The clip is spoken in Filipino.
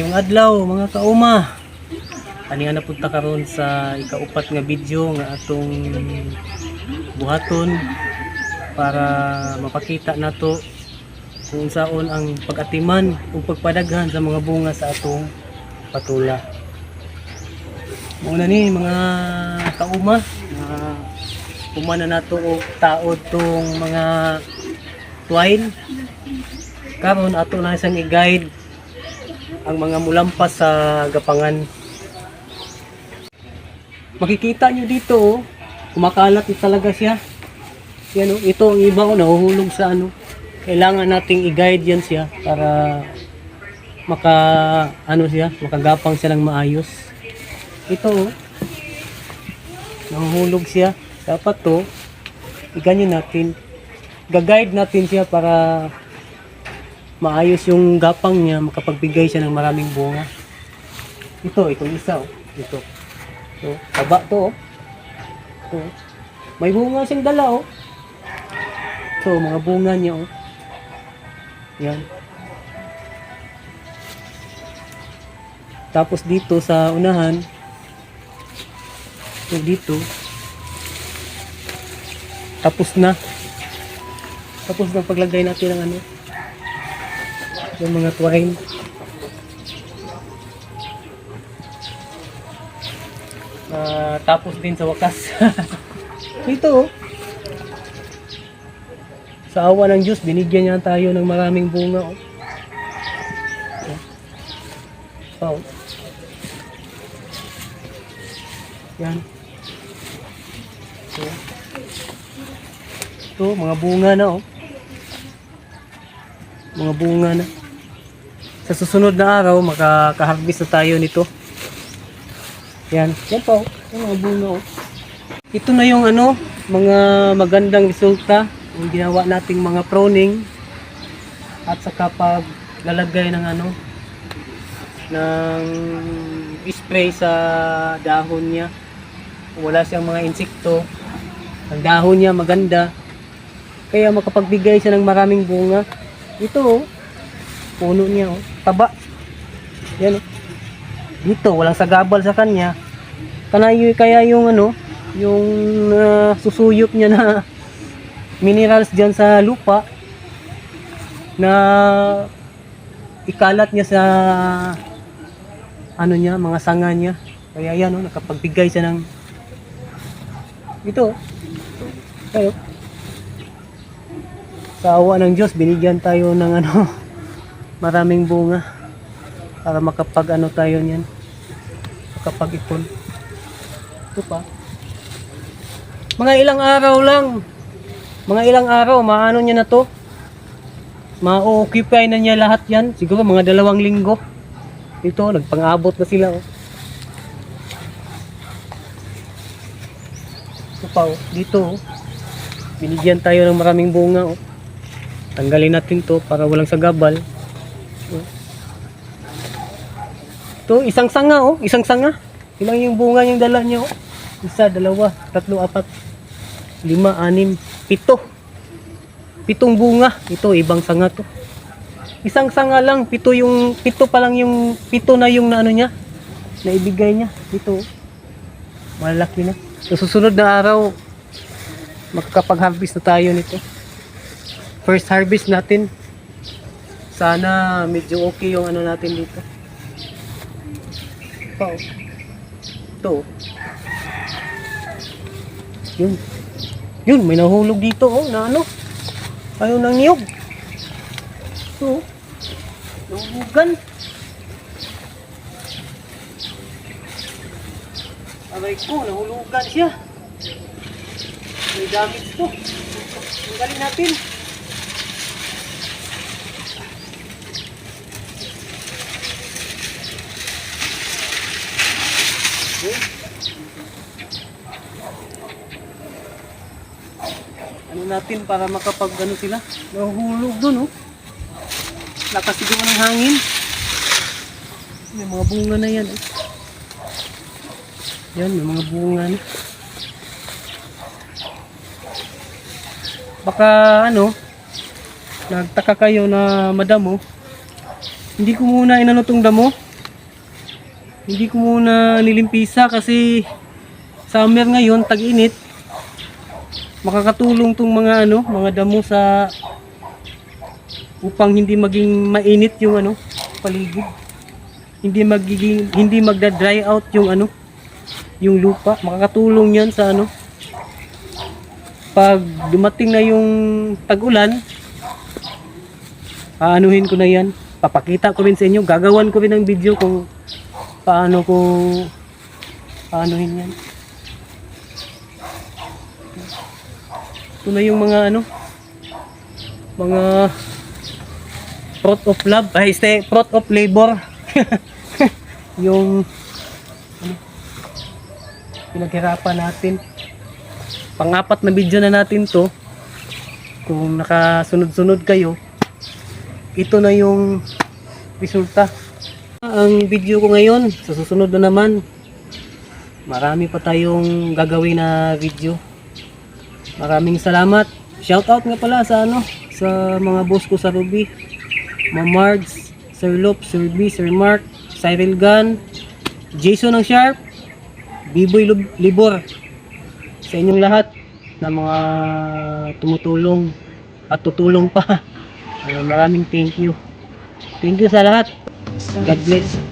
Maayong adlaw mga kauma. Ani na punta karon sa ikaupat nga video nga atong buhaton para mapakita nato kung saon ang pag-atiman ug pagpadaghan sa mga bunga sa atong patula. Muna ni mga kauma na kumana nato og taod tong mga twine karon ato na siyang i-guide ang mga mulampas sa gapangan. Makikita nyo dito, oh, kumakalat talaga siya. Yan, oh, ito ang iba ko nahuhulog sa ano. Kailangan nating i-guide yan siya para maka ano siya, makagapang siya ng maayos. Ito, oh, nahuhulog siya. Dapat to, iganyan natin. Ga-guide natin siya para maayos yung gapang niya, makapagbigay siya ng maraming bunga. Ito, itong isa, oh. Ito. So, taba to, oh. Ito. May bunga siyang dala, oh. So, mga bunga niya, oh. Yan. Tapos dito sa unahan, so dito, tapos na. Tapos na paglagay natin ng ano, yung mga twine. Ah, tapos din sa wakas. Ito oh. Sa awa ng Diyos, binigyan niya tayo ng maraming bunga. Oh. Oh. Yan. So, ito, mga bunga na oh. Mga bunga na sa susunod na araw makaka-harvest na tayo nito. Yan. Yan po yung mga bunga oh. ito na yung ano mga magandang resulta yung ginawa nating mga pruning. At saka pag lalagay ng ano ng spray sa dahon niya. Wala siyang mga insekto. Ang dahon niya maganda. Kaya makapagbigay siya ng maraming bunga. Ito oh puno niya oh. Taba. Yan oh. Dito walang sagabal sa kanya. Kanayo kaya yung ano, yung ah, susuyop niya na minerals diyan sa lupa na ikalat niya sa ano niya, mga sanga niya. Kaya yan oh, nakapagbigay siya ng ito. oh. Ayo. Sa awa ng Diyos, binigyan tayo ng ano, maraming bunga. Para makapag ano tayo niyan. Makapag ipon ito pa. Mga ilang araw lang. Mga ilang araw maano niya na to? Ma-occupy na niya lahat yan. Siguro mga dalawang linggo. Ito nagpang-abot na sila oh. ito pa oh. dito oh. binigyan tayo ng maraming bunga oh. tanggalin natin to para walang sagabal To, isang sanga oh, isang sanga. Ilang yung bunga yung dala niya oh. Isa, dalawa, tatlo, apat, lima, anim, pito. Pitong bunga. Ito, ibang sanga to. Isang sanga lang, pito yung, pito pa lang yung, pito na yung na ano niya, na ibigay niya. Ito, oh. malaki na. Sa susunod na araw, makakapag-harvest na tayo nito. First harvest natin. Sana medyo okay yung ano natin dito oh. Ito. Yun. Yun, may nahulog dito oh, na ano. Ayaw ng niyog. Ito. Nahulugan. Aray ko, nahulugan siya. May damage to. Tanggalin natin. Ano natin para makapag ano sila nahulog dun oh. Lakas siguro ng hangin. May mga bunga na yan oh. yan may mga bunga na. Baka ano nagtaka kayo na madamo hindi ko muna inano tong damo. Hindi ko muna nilimpisa kasi summer ngayon, tag-init. Makakatulong tong mga ano, mga damo sa upang hindi maging mainit yung ano, paligid. Hindi magiging hindi magda-dry out yung ano, yung lupa. Makakatulong 'yan sa ano. Pag dumating na yung tag-ulan, aanuhin ko na 'yan. Papakita ko rin sa inyo, gagawan ko rin ng video kung paano ko aanuhin 'yan. Ito na yung mga ano, mga fruit of love, ay este, fruit of labor. yung ano, pinaghirapan natin. Pang-apat na video na natin to. Kung nakasunod-sunod kayo, ito na yung resulta. Ang video ko ngayon, sa susunod na naman, marami pa tayong gagawin na video. Maraming salamat. Shoutout nga pala sa ano, sa mga boss ko sa Ruby. Ma'am Margs, Sir Lop, Sir B, Sir Mark, Cyril Gun, Jason ng Sharp, Biboy Libor. Sa inyong lahat na mga tumutulong at tutulong pa. Maraming thank you. Thank you sa lahat. God bless.